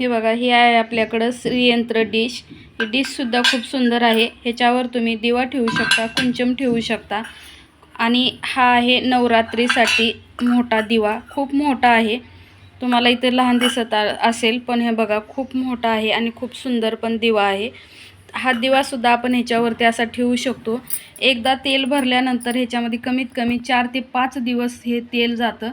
हे बघा ही आहे आपल्याकडं श्रीयंत्र डिश ही डिशसुद्धा खूप सुंदर आहे. ह्याच्यावर तुम्ही दिवा ठेवू शकता कुंचम ठेवू शकता. आणि हा आहे नवरात्रीसाठी मोठा दिवा. खूप मोठा आहे. तुम्हाला इथे लहान दिसत आ- असेल पण हे बघा खूप मोठा आहे आणि खूप सुंदर पण दिवा आहे. हा दिवासुद्धा आपण ह्याच्यावरती असा ठेवू शकतो. एकदा तेल भरल्यानंतर ह्याच्यामध्ये कमीत कमी चार ते पाच दिवस हे तेल जातं.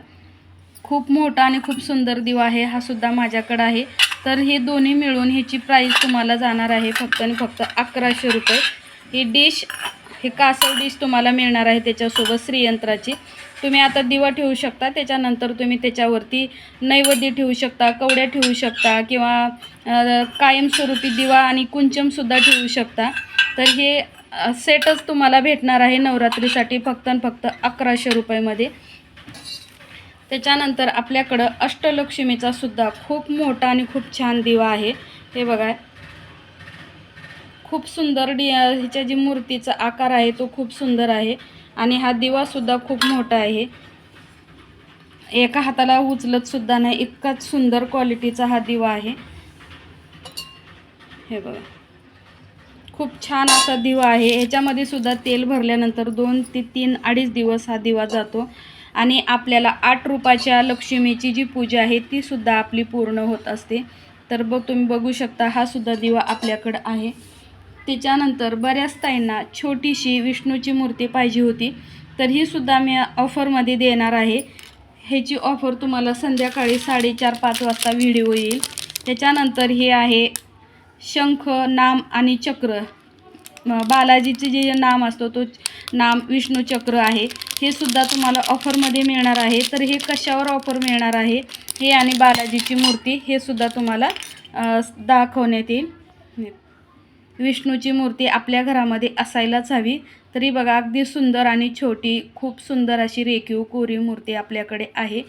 खूप मोठा आणि खूप सुंदर दिवा आहे हा सुद्धा माझ्याकडं आहे. तर हे दोन्ही मिळून ह्याची प्राईस तुम्हाला जाणार आहे फक्त आणि फक्त अकराशे रुपये. ही डिश हे कासव डिश तुम्हाला मिळणार आहे त्याच्यासोबत श्रीयंत्राची. तुम्ही आता दिवा ठेवू शकता त्याच्यानंतर तुम्ही त्याच्यावरती नैवेद्य ठेवू शकता कवड्या ठेवू शकता किंवा कायमस्वरूपी दिवा आणि कुंचमसुद्धा ठेवू शकता. तर हे सेटच तुम्हाला भेटणार आहे नवरात्रीसाठी फक्त आणि फक्त अकराशे रुपयामध्ये. त्याच्यानंतर आपल्याकडं अष्टलक्ष्मीचा सुद्धा खूप मोठा आणि खूप छान दिवा आहे. हे बघा. खूप सुंदर डि हिच्या जी मूर्तीचा आकार आहे तो खूप सुंदर आहे. आणि हा दिवासुद्धा खूप मोठा आहे. एका हाताला उचलत सुद्धा नाही इतकाच सुंदर क्वालिटीचा हा दिवा आहे. हे बघा. खूप छान असा दिवा आहे. ह्याच्यामध्ये सुद्धा तेल भरल्यानंतर दोन ते तीन अडीच दिवस हा दिवा जातो. आणि आपल्याला आठ रूपाच्या लक्ष्मीची जी पूजा आहे ती सुद्धा आपली पूर्ण होत असते. तर बघ तुम्ही बघू शकता हा सुद्धा दिवा आपल्याकडं आहे. त्याच्यानंतर बऱ्याच ताईंना छोटीशी विष्णूची मूर्ती पाहिजे होती. तर ही सुद्धा मी ऑफरमध्ये देणार आहे. ह्याची ऑफर तुम्हाला संध्याकाळी साडेचार पाच वाजता व्हिडिओ येईल. त्याच्यानंतर हे आहे शंख नाम आणि चक्र. बालाजीचे जे नाम असतो तो नाम विष्णू चक्र आहे. हे सुद्धा तुम्हाला ऑफरमध्ये मिळणार आहे. तर हे कशावर ऑफर मिळणार आहे? हे आणि बालाजीची मूर्ती हे सुद्धा तुम्हाला दाखवण्यात येईल. विष्णूची मूर्ती आपल्या घरामध्ये असायलाच हवी. तरी बघा अगदी सुंदर आणि छोटी खूप सुंदर अशी रेखीव कोरीव मूर्ती आपल्याकडे आहे.